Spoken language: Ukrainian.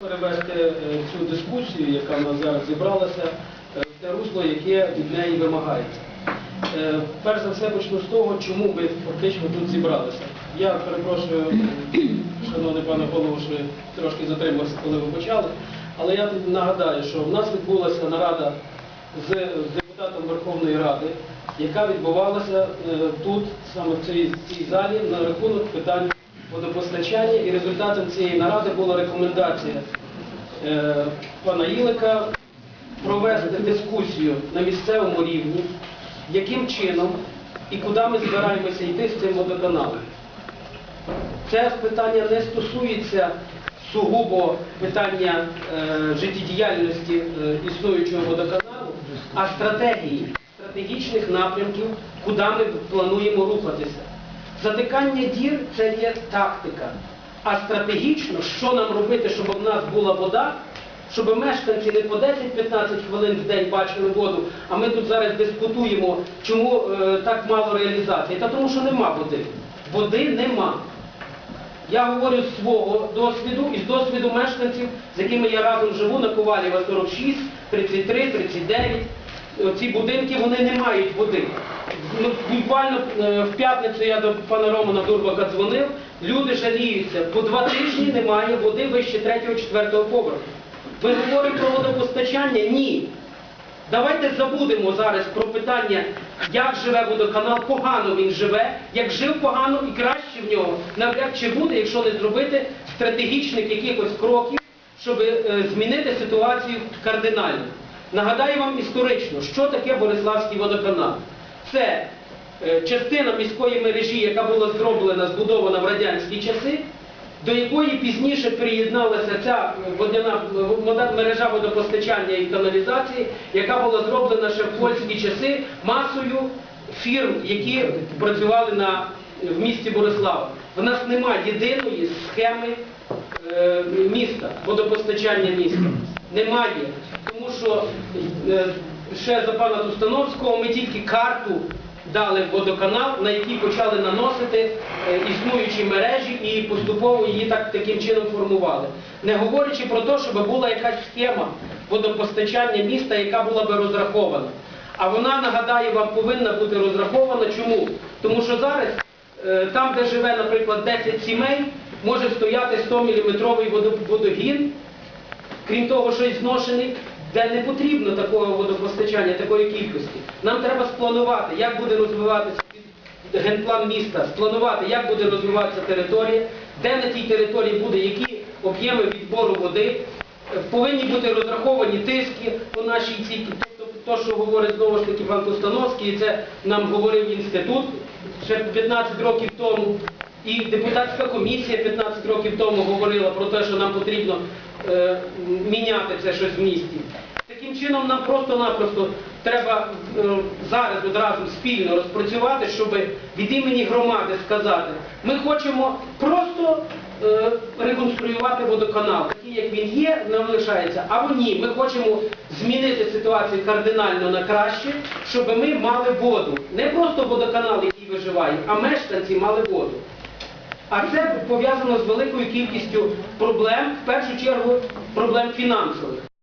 перевести е, цю дискусію, яка в нас зараз зібралася, е, в те русло, яке від неї вимагається. Е, Перш за все почну з того, чому ми фактично тут зібралися. Я перепрошую, шановний пане голово, що трошки затримався, коли ви почали, але я нагадаю, що в нас відбулася нарада з депутатом Верховної Ради, яка відбувалася тут, саме в цій, цій залі, на рахунок питань водопостачання, і результатом цієї наради була рекомендація е, пана Ілика провести дискусію на місцевому рівні, яким чином і куди ми збираємося йти з цим водоканалом. Це питання не стосується сугубо питання е, життєдіяльності е, існуючого водоканалу, а стратегії, стратегічних напрямків, куди ми плануємо рухатися. Затикання дір це є тактика. А стратегічно, що нам робити, щоб в нас була вода, щоб мешканці не по 10-15 хвилин в день бачили воду, а ми тут зараз дискутуємо, чому е, так мало реалізації. Та тому що нема води. Води нема. Я говорю з свого досвіду і з досвіду мешканців, з якими я разом живу на Ковалєва 46, 33, 39. Ці будинки вони не мають води. Ну, буквально е, в п'ятницю я до пана Романа Дурбака дзвонив, люди жаліються, по два тижні немає води вище 3-4 поверху. Ви говорите про водопостачання? Ні. Давайте забудемо зараз про питання, як живе водоканал, погано він живе, як жив погано і краще в нього. Навряд чи буде, якщо не зробити стратегічних якихось кроків, щоб е, змінити ситуацію кардинально. Нагадаю вам історично, що таке Бориславський водоканал. Це е, частина міської мережі, яка була зроблена, збудована в радянські часи, до якої пізніше приєдналася ця водяна мережа водопостачання і каналізації, яка була зроблена ще в польські часи масою фірм, які працювали на, в місті Борислава. В нас немає єдиної схеми е, міста, водопостачання міста. Немає. Що е, ще за пана Тустановського ми тільки карту дали в водоканал, на який почали наносити е, існуючі мережі і поступово її так, таким чином формували. Не говорячи про те, щоб була якась схема водопостачання міста, яка була би розрахована. А вона, нагадаю, вам повинна бути розрахована. Чому? Тому що зараз е, там, де живе, наприклад, 10 сімей, може стояти 100-мм водогін, крім того, що й зношений, де не потрібно такого водопостачання, такої кількості. Нам треба спланувати, як буде розвиватися генплан міста, спланувати, як буде розвиватися територія, де на тій території буде, які об'єми відбору води. Повинні бути розраховані тиски по нашій цій, тобто то, що говорить знову ж таки пан Костановський, і це нам говорив інститут ще 15 років тому. І депутатська комісія 15 років тому говорила про те, що нам потрібно е, міняти це щось в місті. Таким чином нам просто-напросто треба е, зараз одразу спільно розпрацювати, щоб від імені громади сказати, ми хочемо просто е, реконструювати водоканал, такий як він є, нам лишається, або ні, ми хочемо змінити ситуацію кардинально на краще, щоб ми мали воду. Не просто водоканал, який виживає, а мешканці мали воду. А це пов'язано з великою кількістю проблем, в першу чергу проблем фінансових.